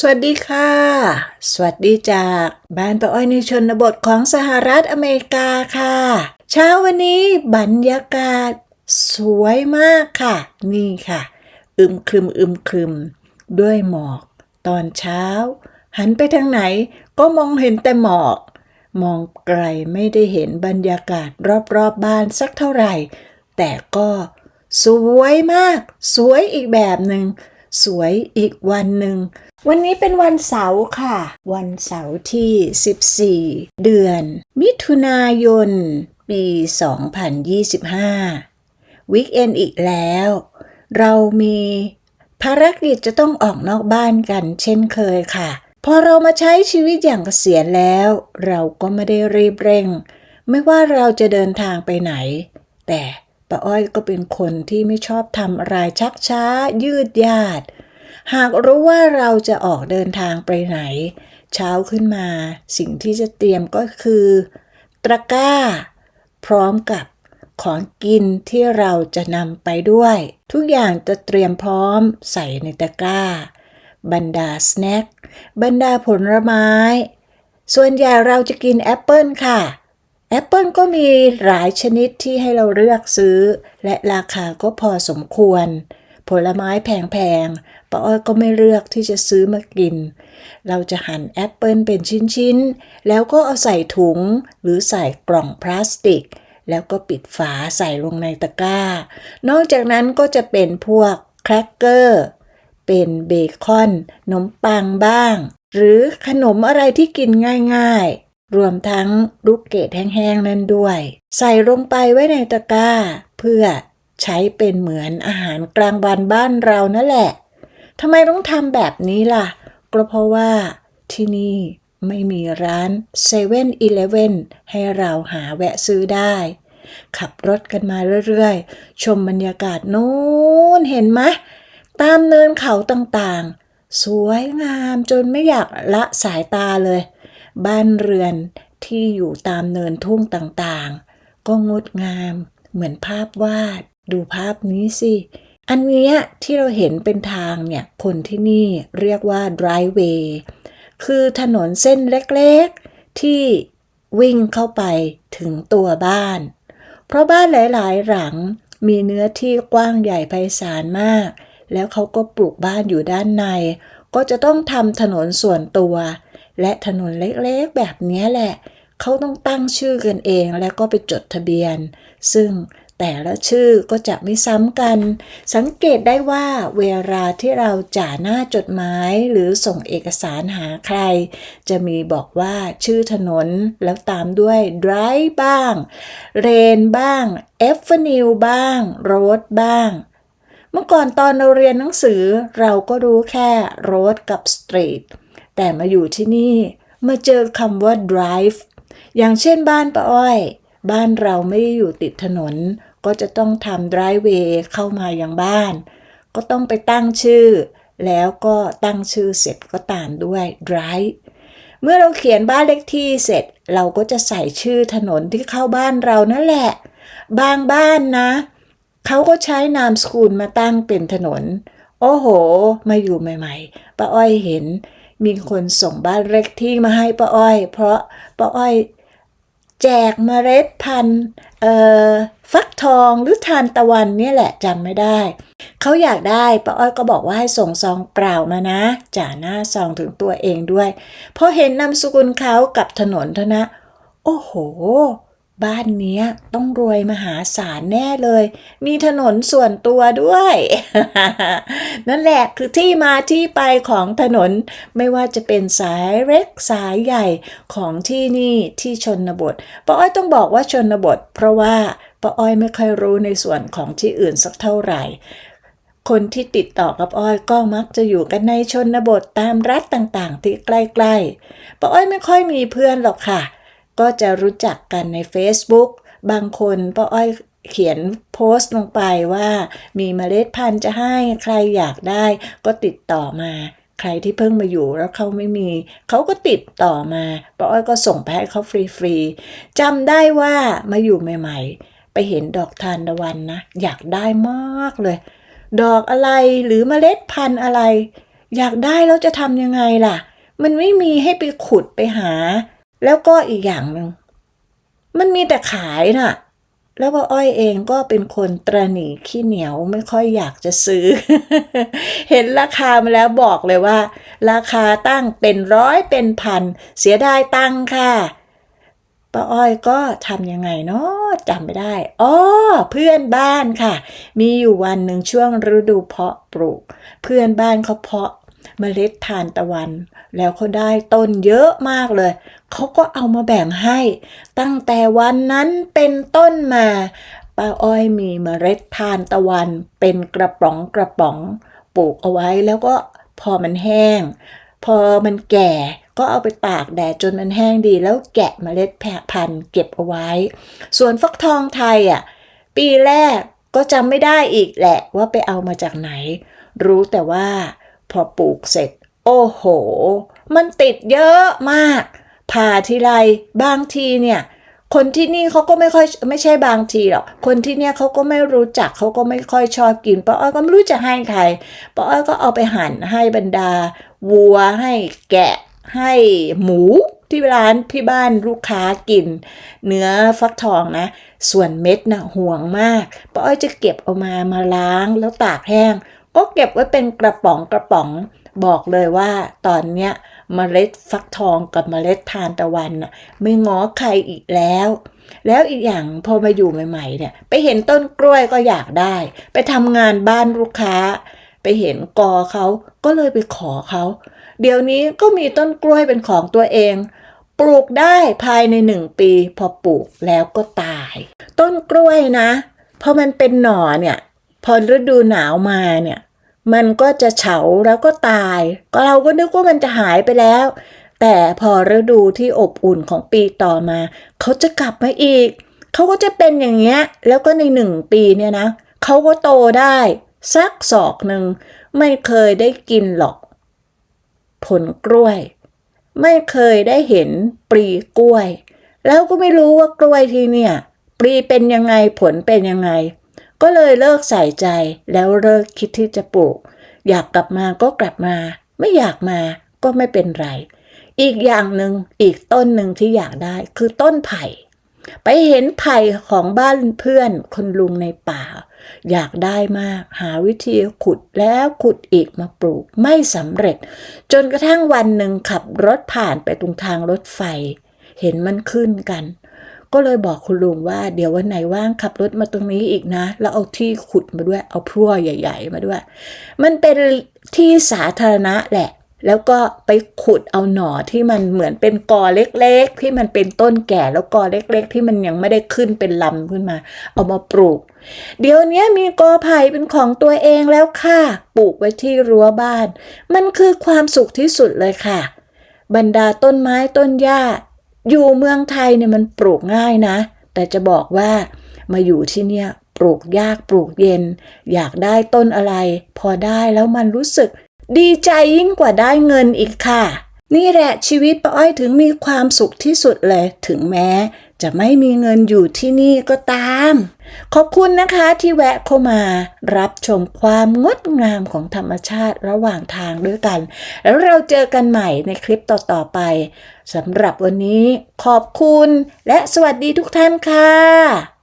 สวัสดีค่ะ สวัสดีจากบ้านป้าอ้อยในชนบทของสหรัฐอเมริกาค่ะ เช้าวันนี้บรรยากาศสวยมากค่ะ นี่ค่ะ อึมครึมอึมครึม ด้วยหมอก ตอนเช้า หันไปทางไหนก็มองเห็นแต่หมอก มองไกลไม่ได้เห็นบรรยากาศรอบๆบบ้านสักเท่าไหร่ แต่ก็สวยมาก สวยอีกแบบหนึ่ง สวยอีกวันหนึ่ง วันนี้เป็นวันเสาร์ค่ะ วันเสาร์ที่ 14 เดือน มิถุนายน ปี 2025 วิกเอนอีกแล้ว เรามีภารกิจจะต้องออกนอกบ้านกันเช่นเคยค่ะ พอเรามาใช้ชีวิตอย่างเกษียณแล้ว เราก็ไม่ได้รีบเร่ง ไม่ว่าเราจะเดินทางไปไหน แต่ป้าอ้อยก็เป็นคนที่ไม่ชอบทำอะไรชักช้ายืดยาด หากรู้ว่าเราจะออกเดินทางไปไหน เช้าขึ้นมา สิ่งที่จะเตรียมก็คือ ตะกร้า พร้อมกับของกินที่เราจะนำไปด้วย ทุกอย่างจะเตรียมพร้อมใส่ในตะกร้า บรรดาสแน็คบรรดาผลไม้ ส่วนใหญ่เราจะกินแอปเปิลค่ะแอปเปิลก็มีหลายชนิดที่ให้เราเลือกซื้อ และราคาก็พอสมควร ผลไม้แพงๆป้าอ้อยก็ไม่เลือกที่จะซื้อมากิน เราจะหั่นแอปเปิลเป็นชิ้นๆ แล้วก็เอาใส่ถุงหรือใส่กล่องพลาสติก แล้วก็ปิดฝาใส่ลงในตะกร้า นอกจากนั้นก็จะเป็นพวกแครกเกอร์ เป็นเบคอนขนมปังบ้าง หรือขนมอะไรที่กินง่ายๆรวมทั้งลูกเกดแห้งๆ นั้นด้วย ใส่ลงไปไว้ในตะกร้า เพื่อ ใช้เป็นเหมือนอาหารกลางวันบ้านเรานั่นแหละทำไมต้องทำแบบนี้ล่ะ ก็เพราะว่าที่นี่ไม่มีร้าน7 e เ e ่ e อีเลให้เราหาแวะซื้อได้ ขับรถกันมาเรื่อยๆ ชมบรรยากาศโน้นเห็นไหมตามเนินเขาต่างๆ สวยงามจนไม่อยากละสายตาเลย บ้านเรือนที่อยู่ตามเนินทุ่งต่างๆ ก็งดงามเหมือนภาพวาด ดูภาพนี้สิ อันนี้ที่เราเห็นเป็นทางเนี่ย คนที่นี่เรียกว่า driveway คือถนนเส้นเล็กๆ ที่วิ่งเข้าไปถึงตัวบ้าน เพราะบ้านหลายๆ หลังมีเนื้อที่กว้างใหญ่ไพศาลมาก แล้วเขาก็ปลูกบ้านอยู่ด้านใน ก็จะต้องทำถนนส่วนตัว และถนนเล็กๆ แบบนี้แหละ เขาต้องตั้งชื่อกันเองแล้วก็ไปจดทะเบียน ซึ่ง แต่ละชื่อก็จะไม่ซ้ำกัน สังเกตได้ว่าเวลาที่เราจ่าหน้าจดหมายหรือส่งเอกสารหาใคร จะมีบอกว่าชื่อถนนแล้วตามด้วย drive บ้าง rain บ้าง avenue บ้าง road บ้างเมื่อก่อนตอนเราเรียนหนังสือเราก็รู้แค่ road กับ street แต่มาอยู่ที่นี่มาเจอคำว่า drive อย่างเช่นบ้านป้าอ้อย บ้านเราไม่ได้อยู่ติดถนน ก็จะต้องทำ driveway เข้ามายังบ้าน ก็ต้องไปตั้งชื่อ แล้วก็ตั้งชื่อเสร็จก็ตามด้วย drive เมื่อเราเขียนบ้านเลขที่เสร็จ เราก็จะใส่ชื่อถนนที่เข้าบ้านเรานั่นแหละ บางบ้านนะ เขาก็ใช้นามสกุลมาตั้งเป็นถนน โอ้โห มาอยู่ใหม่ๆป้าอ้อยเห็นมีคนส่งบ้านเลขที่มาให้ป้าอ้อย เพราะป้าอ้อย แจกเมล็ดพันธุ์ฟักทองหรือทานตะวันเนี่ยแหละจำไม่ได้ เขาอยากได้ป้าอ้อยก็บอกว่าให้ส่งซองเปล่ามานะจ่าหน้าซองถึงตัวเองด้วยพอเห็นนามสกุลเขากับถนนเท่านะ โอ้โห บ้านเนี้ยต้องรวยมหาศาลแน่เลย มีถนนส่วนตัวด้วย นั่นแหละคือที่มาที่ไปของถนน ไม่ว่าจะเป็นสายเล็กสายใหญ่ของที่นี่ที่ชนบทป้าอ้อยต้องบอกว่าชนบท เพราะว่าป้าอ้อยไม่ค่อยรู้ในส่วนของที่อื่นสักเท่าไหร่คนที่ติดต่อกับอ้อยก็มักจะอยู่กันในชนบทตามรัฐต่างๆ ที่ใกล้ๆป้าอ้อยไม่ค่อยมีเพื่อนหรอกค่ะ ก็จะรู้จักกันใน Facebook บางคนป้าอ้อยเขียนโพสต์ลงไปว่ามีเมล็ดพันธุ์จะให้ใครอยากได้ ก็ติดต่อมา ใครที่เพิ่งมาอยู่แล้วเขาไม่มี เขาก็ติดต่อมาป้าอ้อยก็ส่งไปให้เขาฟรีๆจำได้ว่ามาอยู่ใหม่ ๆ ไปเห็นดอกทานตะวันนะ อยากได้มากเลย ดอกอะไรหรือเมล็ดพันธุ์อะไร อยากได้แล้วจะทำยังไงล่ะ มันไม่มีให้ไปขุดไปหา แล้วก็อีกอย่างหนึ่งมันมีแต่ขายน่ะ แล้วป้าอ้อยเองก็เป็นคนตระหนี่ขี้เหนียวไม่ค่อยอยากจะซื้อ เห็นราคามาแล้วบอกเลยว่า ราคาตั้งเป็นร้อยเป็นพัน เสียดายตังค่ะป้าอ้อยก็ทำยังไงเนาะจำไม่ได้อ้อเพื่อนบ้านค่ะ มีอยู่วันหนึ่งช่วงฤดูเพาะปลูก เพื่อนบ้านเขาเพาะเมล็ดทานตะวัน แล้วเขาได้ต้นเยอะมากเลย เขาก็เอามาแบ่งให้ ตั้งแต่วันนั้นเป็นต้นมา ป้าอ้อยมีเมล็ดทานตะวัน เป็นกระป๋องกระป๋อง ปลูกเอาไว้แล้วก็พอมันแห้ง พอมันแก่ก็เอาไปตากแดดจนมันแห้งดี แล้วแกะเมล็ดพันธุ์เก็บเอาไว้ ส่วนฟักทองไทยอะปีแรกก็จำไม่ได้อีกแหละว่าไปเอามาจากไหน รู้แต่ว่าพอปลูกเสร็จ โอ้โห มันติดเยอะมาก ผ่าทีไรบางทีเนี่ย คนที่นี่เขาก็ไม่ค่อยไม่ใช่บางทีหรอก คนที่เนี่ยเขาก็ไม่รู้จักเขาก็ไม่ค่อยชอบกินป้าอ้อยก็ไม่รู้จะให้ใครป้าอ้อยก็เอาไปหั่นให้บรรดา วัวให้แกะให้หมูที่ร้านพี่บ้านลูกค้ากิน เนื้อฟักทองนะ ส่วนเม็ดนะห่วงมากป้าอ้อยจะเก็บเอามามาล้างแล้วตากแห้ง ก็เก็บไว้เป็นกระป๋องกระป๋องบอกเลยว่าตอนเนี้ยเมล็ดฟักทองกับเมล็ดทานตะวันน่ะไม่ง้อใครอีกแล้ว แล้วอีกอย่างพอมาอยู่ใหม่ๆเนี่ยไปเห็นต้นกล้วยก็อยากได้ ไปทำงานบ้านลูกค้า ไปเห็นกอเขาก็เลยไปขอเขาเดี๋ยวนี้ก็มีต้นกล้วยเป็นของตัวเอง ปลูกได้ภายในหนึ่งปี พอปลูกแล้วก็ตาย ต้นกล้วยนะพอมันเป็นหน่อเนี่ย พอฤดูหนาวมาเนี่ย มันก็จะเฉาแล้วก็ตายก็เราก็นึกว่ามันจะหายไปแล้ว แต่พอฤดูที่อบอุ่นของปีต่อมา เขาจะกลับมาอีก เขาก็จะเป็นอย่างเงี้ย แล้วก็ในหนึ่งปีเนี่ยนะ เขาก็โตได้สักศอกหนึ่ง ไม่เคยได้กินหรอก ผลกล้วย ไม่เคยได้เห็นปลีกล้วย แล้วก็ไม่รู้ว่ากล้วยที่เนี่ย ปลีเป็นยังไงผลเป็นยังไง ก็เลยเลิกใส่ใจแล้วเลิกคิดที่จะปลูก อยากกลับมาก็กลับมา ไม่อยากมาก็ไม่เป็นไร อีกอย่างหนึ่งอีกต้นหนึ่งที่อยากได้คือต้นไผ่ ไปเห็นไผ่ของบ้านเพื่อนคนลุงในป่า อยากได้มากหาวิธีขุดแล้วขุดอีกมาปลูกไม่สำเร็จ จนกระทั่งวันหนึ่งขับรถผ่านไปตรงทางรถไฟ เห็นมันขึ้นกัน ก็เลยบอกคุณลุงว่า เดี๋ยววันไหนว่างขับรถมาตรงนี้อีกนะ แล้วเอาที่ขุดมาด้วย เอาพลั่วใหญ่ ๆ มาด้วย มันเป็นที่สาธารณะแหละ แล้วก็ไปขุดเอาหน่อที่มันเหมือนเป็นกอเล็ก ๆ ที่มันเป็นต้นแก่แล้วกอเล็ก ๆ ที่มันยังไม่ได้ขึ้นเป็นลำขึ้นมา เอามาปลูก เดี๋ยวนี้มีกอไผ่เป็นของตัวเองแล้วค่ะ ปลูกไว้ที่รั้วบ้าน มันคือความสุขที่สุดเลยค่ะบรรดาต้นไม้ต้นหญ้า อยู่เมืองไทยเนี่ยมันปลูกง่ายนะ แต่จะบอกว่ามาอยู่ที่เนี่ยปลูกยากปลูกเย็น อยากได้ต้นอะไร พอได้แล้วมันรู้สึก ดีใจยิ่งกว่าได้เงินอีกค่ะ นี่แหละชีวิตป้าอ้อยถึงมีความสุขที่สุดเลยถึงแม้ จะไม่มีเงินอยู่ที่นี่ก็ตาม ขอบคุณนะคะที่แวะเข้ามา รับชมความงดงามของธรรมชาติระหว่างทางด้วยกัน แล้วเราเจอกันใหม่ในคลิปต่อ ๆ ไปสำหรับวันนี้ขอบคุณและสวัสดีทุกท่านค่ะ